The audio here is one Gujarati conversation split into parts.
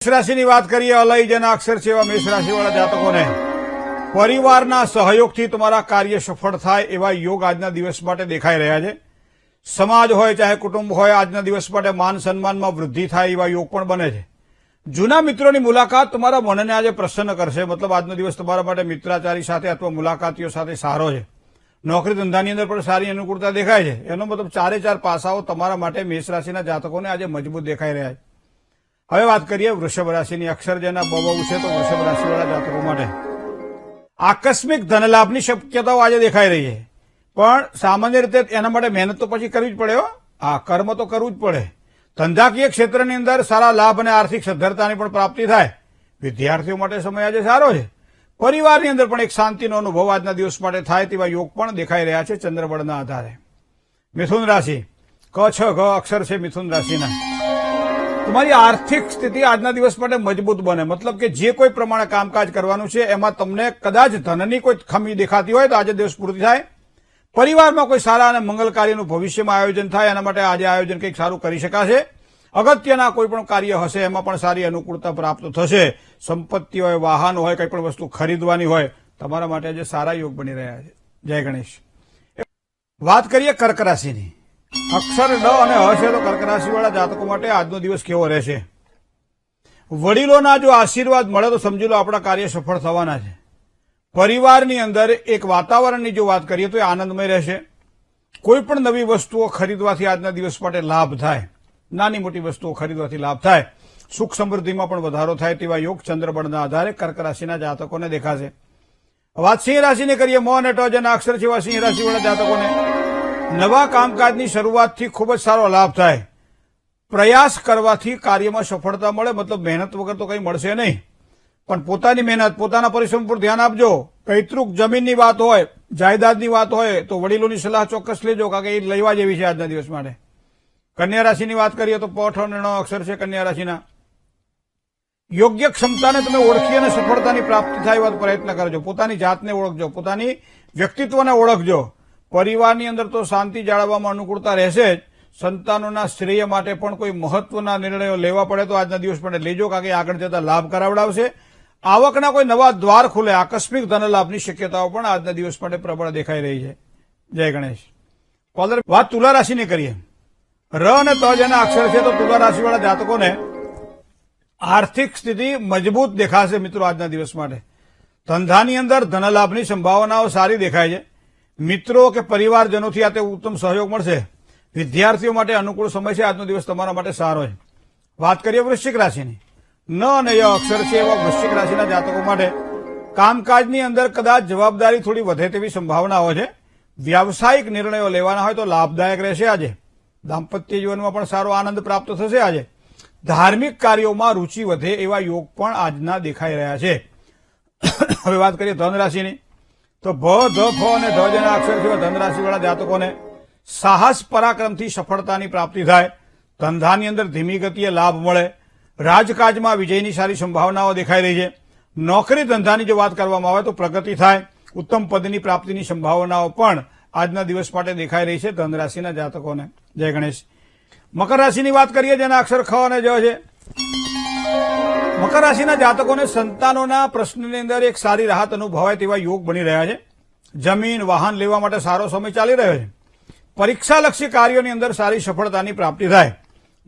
મેષ રાશિની વાત કરીએ અલય જેના અક્ષર છે એવા મેષ રાશિવાળા જાતકોને. પરિવારના સહયોગથી તમારા કાર્ય સફળ થાય એવા યોગ આજના દિવસ માટે દેખાઈ રહ્યા છે. સમાજ હોય, ચાહે કુટુંબ હોય, આજના દિવસ માટે માન સન્માનમાં વૃદ્ધિ થાય એવા યોગ પણ બને છે. જૂના મિત્રોની મુલાકાત તમારા મનને આજે પ્રસન્ન કરશે. મતલબ આજનો દિવસ તમારા માટે મિત્રાચારી સાથે અથવા મુલાકાતીઓ સાથે સારો છે. નોકરી ધંધાની અંદર પણ સારી અનુકૂળતા દેખાય છે. એનો મતલબ ચારે ચાર પાસાઓ તમારા માટે મેષ રાશિના જાતકોને આજે મજબૂત દેખાઈ રહ્યા છે. હવે વાત કરીએ વૃષભ રાશિની અક્ષર જેના બબુ છે તો વૃષભ રાશિવાળા જાતકો માટે. આકસ્મિક ધનલાભની શક્યતાઓ આજે દેખાઈ રહી છે. પણ સામાન્ય રીતે એના માટે મહેનત તો પછી કરવી જ પડે હો. હા, કર્મ તો કરવું જ પડે. ધંધાકીય ક્ષેત્રની અંદર સારા લાભ અને આર્થિક સદ્ધરતાની પણ પ્રાપ્તિ થાય. વિદ્યાર્થીઓ માટે સમય આજે સારો છે. પરિવારની અંદર પણ એક શાંતિનો અનુભવ આજના દિવસ માટે થાય તેવા યોગ પણ દેખાઈ રહ્યા છે ચંદ્રબળના આધારે. મિથુન રાશિ. ક, છ ઘ અક્ષર છે મિથુન રાશિના. તમારી આર્થિક સ્થિતિ આજના દિવસ માટે મજબૂત બને. મતલબ કે જે કોઈ પ્રમાણે કામકાજ કરવાનું છે, એમાં તમને કદાચ ધનની કોઈ ખમી દેખાતી હોય તો આજે દિવસ પૂર્તિ થાય. પરિવારમાં કોઈ સારા અને મંગલ કાર્યનું ભવિષ્યમાં આયોજન થાય, એના માટે આજે આયોજન કંઈક સારું કરી શકાશે. અગત્યના કોઈ પણ કાર્ય હશે, એમાં પણ સારી અનુકૂળતા પ્રાપ્ત થશે. સંપત્તિ હોય, વાહન હોય, કંઈ પણ વસ્તુ ખરીદવાની હોય, તમારા માટે આજે સારા યોગ બની રહ્યા છે. જય ગણેશ. વાત કરીએ કર્ક રાશિની. અક્ષર ડ અને હશે તો કર્ક રાશિવાળા જાતકો માટે આજનો દિવસ કેવો રહેશે? વડીલોના જો આશીર્વાદ મળે તો સમજી લો આપણા કાર્ય સફળ થવાના છે. પરિવારની અંદર એક વાતાવરણની જો વાત કરીએ તો એ આનંદમય રહેશે. કોઈ પણ નવી વસ્તુઓ ખરીદવાથી આજના દિવસ માટે લાભ થાય. નાની મોટી વસ્તુઓ ખરીદવાથી લાભ થાય. સુખ સમૃદ્ધિમાં પણ વધારો થાય તેવા યોગ ચંદ્રબળના આધારે કર્ક રાશિના જાતકોને દેખાશે. વાત સિંહ રાશિને કરીએ મોહ અને અક્ષર છે સિંહ રાશિવાળા જાતકોને. નવા કામકાજની શરૂઆતથી ખૂબ જ સારો લાભ થાય. પ્રયાસ કરવાથી કાર્યમાં સફળતા મળે, મતલબ મહેનત વગર તો કંઈ મળશે નહીં. પણ પોતાની મહેનત, પોતાના પરિશ્રમ પર ધ્યાન આપજો. પૈતૃક જમીનની વાત હોય, જાયદાદની વાત હોય, તો વડીલોની સલાહ ચોક્કસ લેજો, કારણ કે એ લેવા જેવી છે આજના દિવસ માટે. કન્યા રાશિની વાત કરીએ તો પઠ અને અક્ષર છે કન્યા રાશિના. યોગ્ય ક્ષમતાને તમે ઓળખી અને સફળતાની પ્રાપ્તિ થાય એવા પ્રયત્ન કરજો. પોતાની જાતને ઓળખજો, પોતાની વ્યક્તિત્વને ઓળખજો. પરિવારની અંદર તો શાંતિ જાળવવામાં અનુકૂળતા રહેશે જ. સંતાનોના શ્રેય માટે પણ કોઈ મહત્વના નિર્ણયો લેવા પડે તો આજના દિવસ માટે લેજો, કારણ કે આગળ જતા લાભ કરાવડાવશે. આવકના કોઈ નવા દ્વાર ખુલે, આકસ્મિક ધનલાભની શક્યતાઓ પણ આજના દિવસ માટે પ્રબળ દેખાઈ રહી છે. જય ગણેશ. કોલર, વાત તુલા રાશિની કરીએ. ર અને ત જેના અક્ષર છે તો તુલા રાશિવાળા જાતકોને આર્થિક સ્થિતિ મજબૂત દેખાશે મિત્રો આજના દિવસ માટે. ધંધાની અંદર ધનલાભની સંભાવનાઓ સારી દેખાય છે. મિત્રો કે પરિવારજનોથી આ તે ઉત્તમ સહયોગ મળશે? વિદ્યાર્થીઓ માટે અનુકૂળ સમય છે, આજનો દિવસ તમારા માટે સારો છે. વાત કરીએ વૃશ્ચિક રાશિની. ન અને ય અક્ષર છે એવા વૃશ્ચિક રાશિના જાતકો માટે કામકાજની અંદર કદાચ જવાબદારી થોડી વધે તેવી સંભાવનાઓ છે. વ્યાવસાયિક નિર્ણયો લેવાના હોય તો લાભદાયક રહેશે આજે. દાંપત્ય જીવનમાં પણ સારો આનંદ પ્રાપ્ત થશે આજે. ધાર્મિક કાર્યોમાં રૂચિ વધે એવા યોગ પણ આજના દેખાઈ રહ્યા છે. હવે વાત કરીએ ધન રાશિની. તો ભ, ધ ફ અને ધ જેના અક્ષર જેવા ધનરાશિવાળા જાતકોને સાહસ પરાક્રમથી સફળતાની પ્રાપ્તિ થાય. ધંધાની અંદર ધીમી ગતિએ લાભ મળે. રાજકાજમાં વિજયની સારી સંભાવનાઓ દેખાઈ રહી છે. નોકરી ધંધાની જો વાત કરવામાં આવે તો પ્રગતિ થાય. ઉત્તમ પદની પ્રાપ્તિની સંભાવનાઓ પણ આજના દિવસ માટે દેખાઈ રહી છે ધન રાશિના જાતકોને. જય ગણેશ. મકર રાશિની વાત કરીએ જેના અક્ષર ખ અને જ છે. મકર રાશિના જાતકોને સંતાનોના પ્રશ્નની અંદર એક સારી રાહત અનુભવાય તેવા યોગ બની રહ્યા છે. જમીન, વાહન લેવા માટે સારો સમય ચાલી રહ્યો છે. પરીક્ષાલક્ષી કાર્યોની અંદર સારી સફળતાની પ્રાપ્તિ થાય.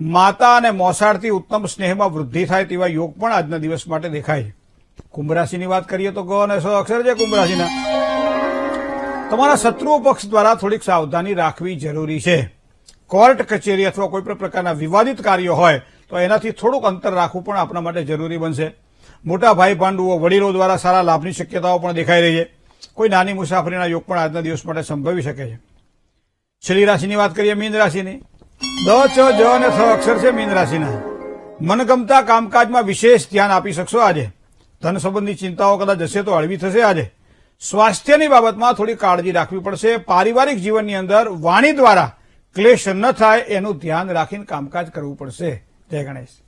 માતા અને મોસાળથી ઉત્તમ સ્નેહમાં વૃદ્ધિ થાય તેવા યોગ પણ આજના દિવસ માટે દેખાય છે. કુંભ રાશિની વાત કરીએ તો ગ અને સ અક્ષર છે કુંભ રાશિના તમારા શત્રુઓ પક્ષ દ્વારા થોડીક સાવધાની રાખવી જરૂરી છે. કોર્ટ, કચેરી અથવા કોઈ પણ પ્રકારના વિવાદિત કાર્યો હોય તો એનાથી થોડુંક અંતર રાખવું પણ આપણા માટે જરૂરી બનશે. મોટા ભાઈ ભાંડુઓ વડીલો દ્વારા સારા લાભની શક્યતાઓ પણ દેખાઈ રહી છે. કોઈ નાની મુસાફરીના યોગ પણ આજના દિવસ માટે સંભવી શકે છે. છેલ્લી રાશિની વાત કરીએ મીન રાશિની. દ છ જ અને થ અક્ષર છે મીન રાશિના. મનગમતા કામકાજમાં વિશેષ ધ્યાન આપી શકશો આજે. ધન સંબંધી ચિંતાઓ કદાચ જશે તો હળવી થશે આજે. સ્વાસ્થ્યની બાબતમાં થોડી કાળજી રાખવી પડશે. પારિવારિક જીવનની અંદર વાણી દ્વારા ક્લેશ ન થાય એનું ધ્યાન રાખીને કામકાજ કરવું પડશે. જય ગણેશ.